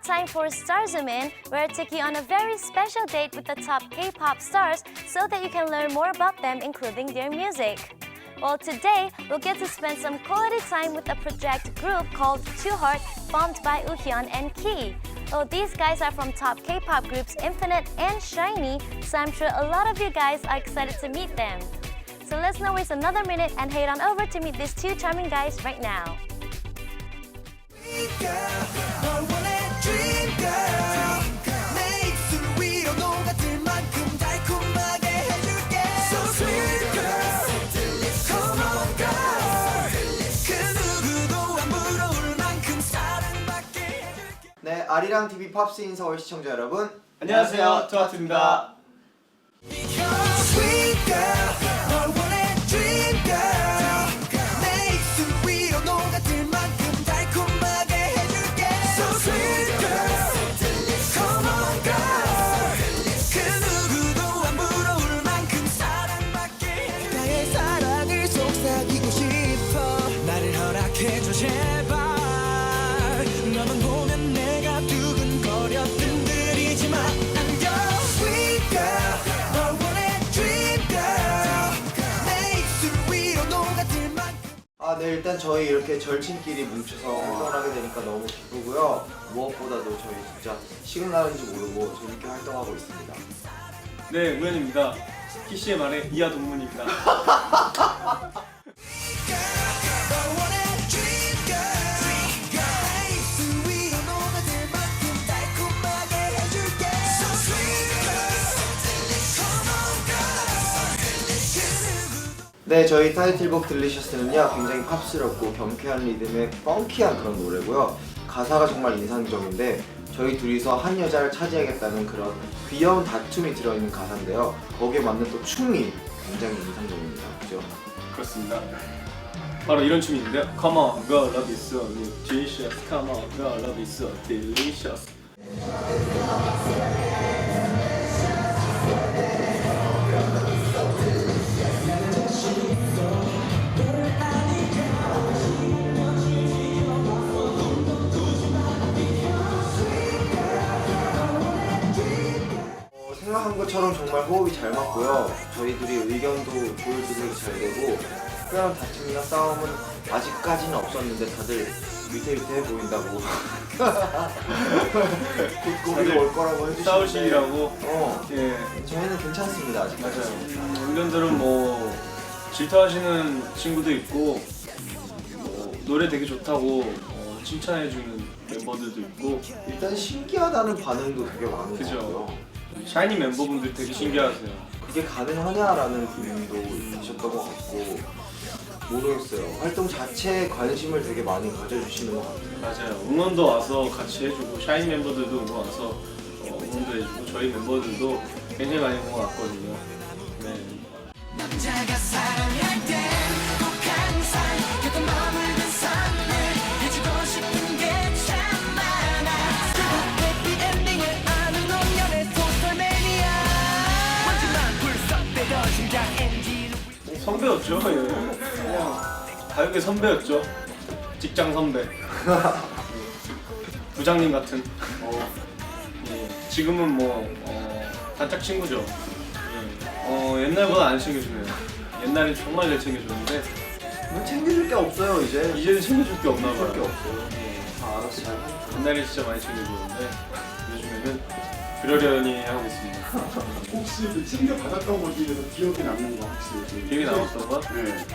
time for Star Zoom In, where I take you on a very special date with the top K-pop stars so that you can learn more about them, including their music. Well, today we'll get to spend some quality time with a project group called Two Heart, formed by Uhyun and Key. Well, these guys are from top K-pop groups Infinite and Shiny, so I'm sure a lot of you guys are excited to meet them. So let's not waste another minute and head on over to meet these two charming guys right now. 아리랑 TV 팝스인 서울 시청자 여러분. 안녕하세요, 투아트입니다. 네, 일단 저희 이렇게 절친끼리 뭉쳐서 활동을 하게 되니까 너무 기쁘고요. 무엇보다도 저희 진짜 시간 나는지 모르고 재밌게 활동하고 있습니다. 네, 우연입니다. 키씨의 말에 이하 동문입니다. 네, 저희 타이틀곡 들리셨으면요. 굉장히 팝스럽고 경쾌한 리듬의 펑키한 그런 노래고요. 가사가 정말 인상적인데 저희 둘이서 한 여자를 차지하겠다는 그런 귀여운 다툼이 들어있는 가사인데요. 거기에 맞는 또 춤이 굉장히 인상적입니다. 그죠? 그렇습니다. 바로 이런 춤이 있는데요. Come on, girl, love is so delicious. Come on, girl, love is so delicious. 것처럼 정말 호흡이 잘 맞고요. 저희들이 의견도 조율도 잘 되고 특별한 다툼이나 싸움은 아직까지는 없었는데 다들 위태위태해 보인다고 곧 고비가 올 거라고 해주시는데 싸우시라고. 어, 예, 저희는 괜찮습니다 아직 맞아요. 음, 의견들은 뭐 질투하시는 친구도 있고 뭐 노래 되게 좋다고 어, 칭찬해주는 멤버들도 있고 일단 신기하다는 반응도 되게 많은 것 그죠. 같고요. 샤이니 멤버분들 되게 신기하세요. 그게 가능하냐라는 분도 있으셨던 것 같고 모르겠어요. 활동 자체에 관심을 되게 많이 가져주시는 것 같아요. 맞아요. 응원도 와서 같이 해주고 샤이니 멤버들도 응원 와서 어, 응원도 해주고 저희 멤버들도 굉장히 많이 응원 왔거든요. 네. 남자가 사랑할 땐 선배였죠. 예. 그냥 가요계 선배였죠. 직장 선배. 부장님 같은. 어, 예. 지금은 뭐 어, 단짝 친구죠. 예. 어, 옛날보다 안 챙겨주네요. 옛날엔 정말 잘 챙겨줬는데 뭐 챙겨줄 게 없어요 이제. 이제는 챙겨줄 게 없나 챙겨줄 게 봐요. 없어요. 예. 다 알아서 잘. 해. 옛날에 진짜 많이 챙겨줬는데 그러려니 하고 있습니다. 혹시 그 챙겨 받았던 것 중에서 기억에 남는 거 혹시 기억에 남았던 거? 네.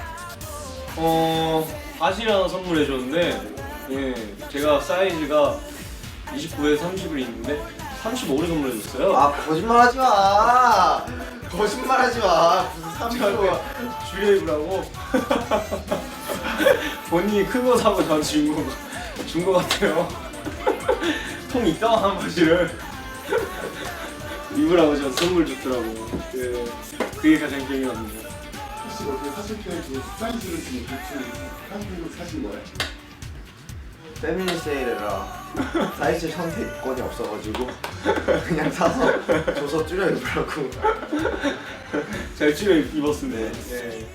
어 바지 하나 선물해 줬는데 예 제가 사이즈가 29에 30을 입는데 35를 선물해 줬어요. 아 거짓말하지 마. 거짓말하지 마. 무슨 30도야. 줄여 입으라고 본인이 큰 거 사고 전 준거 준거 같아요. 통 이따만한 바지를 입으라고 저 선물 줬더라고요. 예, 그게 가장 기억에 남네요. 혹시 어떻게 사실 때그 사이즈를 지금 대충 한국으로 사신 거예요? 패밀리 세일이라 사이즈 선택권이 없어가지고 그냥 사서 줘서 줄여 입으라고. 잘 줄여 입었습니다. 예.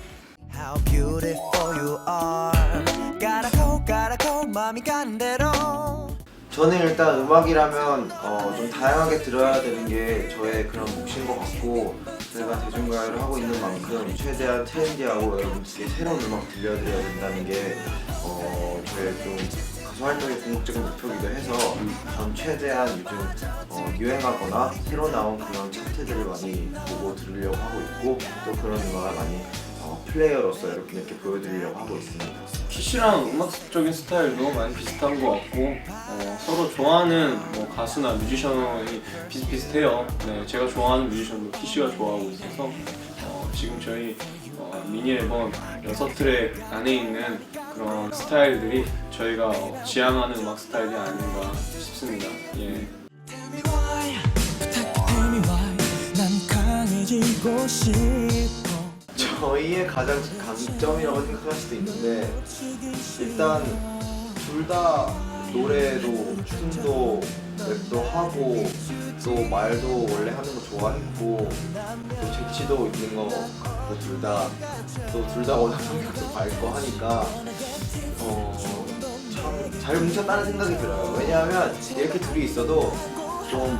How beautiful you are gotta go gotta go 맘이 가는 대로 저는 일단 음악이라면 어, 좀 다양하게 들어야 되는 게 저의 그런 몫인 것 같고 제가 대중가요를 하고 있는 만큼 최대한 트렌디하고 여러분들께 새로운 음악 들려드려야 된다는 게 어, 저의 좀 가수 활동의 궁극적인 목표이기도 해서 전 최대한 요즘 어, 유행하거나 새로 나온 그런 차트들을 많이 보고 들으려고 하고 있고 또 그런 음악을 많이 어, 플레이어로서 여러분들께 보여드리려고 하고 있습니다. 키씨랑 음악적인 스타일도 많이 비슷한 것 같고 어, 서로 좋아하는 뭐 가수나 뮤지션이 비슷비슷해요. 네, 제가 좋아하는 뮤지션도 키씨가 좋아하고 있어서 어, 지금 저희 어, 미니 앨범 여섯 트랙 안에 있는 그런 스타일들이 저희가 어, 지향하는 음악 스타일이 아닌가 싶습니다. 예. Tell 저희의 가장 강점이라고 생각할 수도 있는데 일단 둘 다 노래도 춤도 랩도 하고 또 말도 원래 하는 거 좋아했고 또 재치도 있는 거 같고 둘 다. 또 둘 다 워낙 성격도 밝고 하니까 어, 어참 잘 뭉쳤다는 생각이 들어요. 왜냐하면 이렇게 둘이 있어도 좀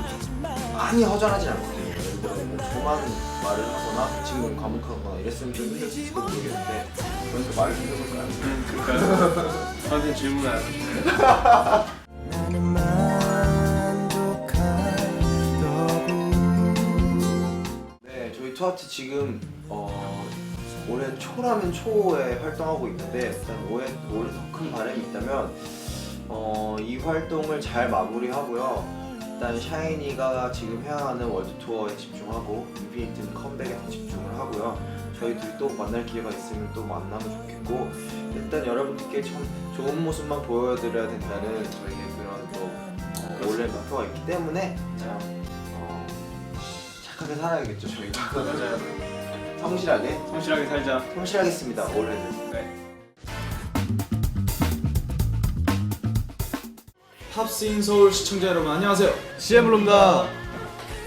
많이 허전하진 않거든요 들어 뭐 조만 말을 하거나 지금 과묵하거나 이랬으면 좀 힘들지도 모르겠는데 그러니까 말을 해볼까요? 음, 그러니까요. 저한테 질문 안. 나는 만족하려고 네, 저희 투아트 지금 어, 올해 초라면 초에 활동하고 있는데 일단 올해 올해 더 큰 바람이 있다면 어, 이 활동을 잘 마무리하고요. 일단 샤이니가 지금 해야 하는 월드 투어에 집중하고 인피니트는 컴백에 더 집중을 하고요. 저희 둘이 또 만날 기회가 있으면 또 만나면 좋겠고 일단 여러분들께 참 좋은 모습만 보여드려야 된다는 저희의 그런 또 어, 원래 목표가 있기 때문에 참 어, 착하게 살아야겠죠 저희가 맞아요. 성실하게 성실하게 살자. 성실하겠습니다 올해는 네. 팝스인 서울 시청자 여러분 안녕하세요. CM블루입니다.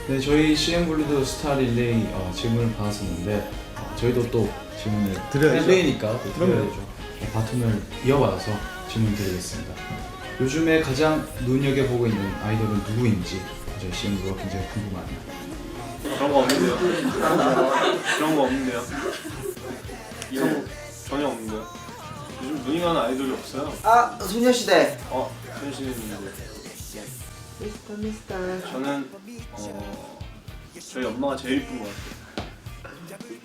네, 저희 CM블루도 스타 릴레이 어, 질문을 받았었는데 어, 저희도 또 질문을 드려야죠. 릴레이니까 또 드려야죠. 어, 바톤을 이어받아서 질문 드리겠습니다. 요즘에 가장 눈여겨보고 있는 아이돌은 누구인지 저희 CM블루가 굉장히 궁금하네요. 그런 거 없는데요. 그런 거 없는데요. 이런 거 전혀 없는데요. 요즘 눈이 가는 아이돌이 없어요. 아 소녀시대 어, 현실은 있는데. 미스터 미스터 저는 어, 저희 엄마가 제일 이쁜 것 같아요.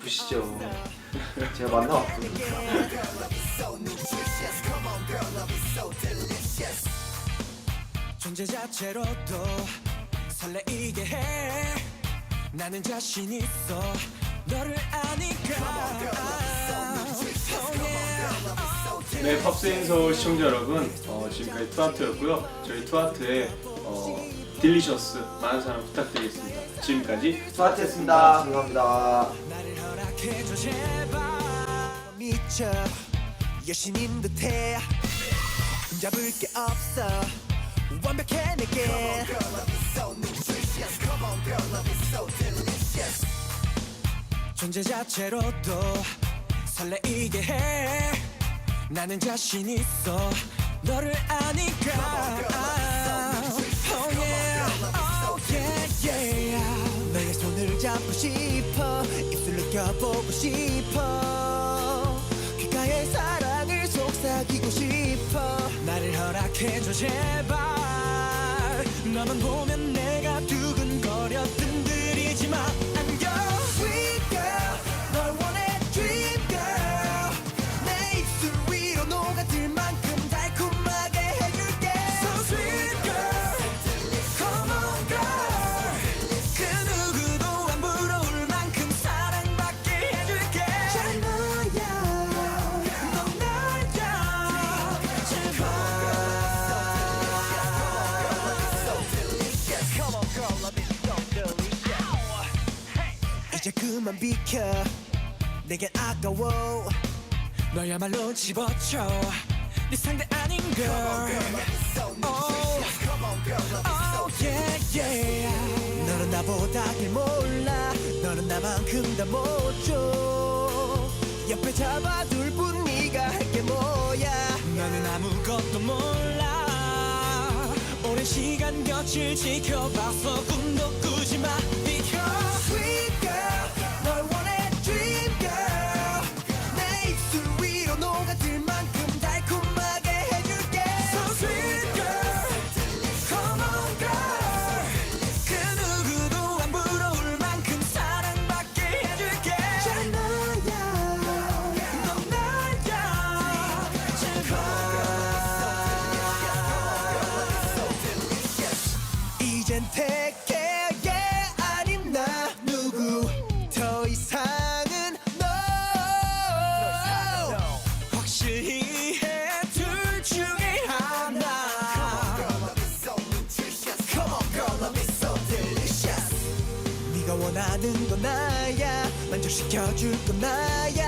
보시죠 제가 만나왔거든요 존재 자체로도 설레이게 해 나는 자신 있어 너를 아니까. 네, 팝스인 서울 시청자 여러분, 어, 지금까지 투아트였고요. 저희 투아트의 어, 딜리셔스 많은 사랑 부탁드리겠습니다. 지금까지 투아트였습니다. 감사합니다. 나를 허락해줘 제발. 미쳐. 여신인 듯해 잡을 게 없어. 완벽해 내게. 존재 자체로도 설레이게 해 나는 자신 있어. 너를 아니까. Oh yeah, oh yeah, yeah. 너의 손을 잡고 싶어. 입술 느껴보고 싶어. 귓가의 사랑을 속삭이고 싶어. 나를 허락해줘 제발. 너만 보면 내가 이제 그만 비켜. 내겐 아까워. 너야말로 집어쳐. 네 상대 아닌 걸 Oh, oh, yeah, yeah. 너는 나보다 길 몰라. 너는 나만큼 다 못줘. 옆에 잡아둘 뿐 네가 할 게 뭐야. 나는 아무것도 몰라. 오랜 꽃을 지켜봐서 꿈도 꾸지 마 시켜줄 건 나야